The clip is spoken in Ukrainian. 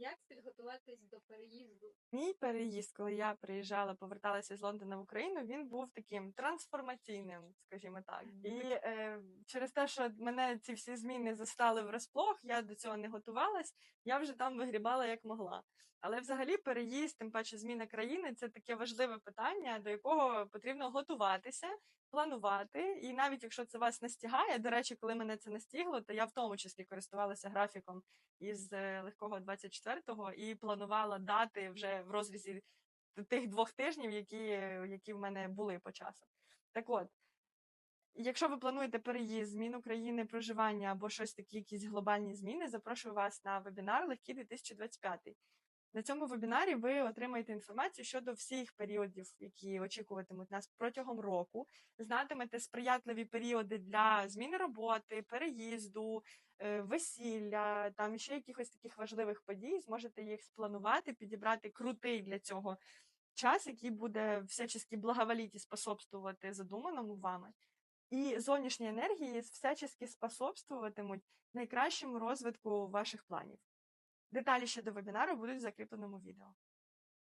Як підготуватись до переїзду? Мій переїзд, коли я приїжджала, поверталася з Лондона в Україну, він був таким трансформаційним, скажімо так. І е, через те, що мене ці всі зміни застали врасплох, я до цього не готувалась, я вже там вигрібала як могла. Але взагалі переїзд, тим паче зміна країни, це таке важливе питання, до якого потрібно готуватися, планувати. І навіть якщо це вас настігає, до речі, коли мене це настігло, то я в тому числі користувалася графіком із е, легкого 24-го і планувала дати вже в розрізі тих двох тижнів, які, які в мене були по часу. Так от, якщо ви плануєте переїзд, зміну країни, проживання або щось такі, якісь глобальні зміни, запрошую вас на вебінар Легкий 2025. На цьому вебінарі ви отримаєте інформацію щодо всіх періодів, які очікуватимуть нас протягом року. Знатимете сприятливі періоди для зміни роботи, переїзду, е, весілля, там ще якихось таких важливих подій. Зможете їх спланувати, підібрати крутий для цього час, який буде всячески благоволіті способствувати задуманому вами. І зовнішні енергії всячески способствуватимуть найкращому розвитку ваших планів. Деталі щодо вебінару будуть в закріпленому відео.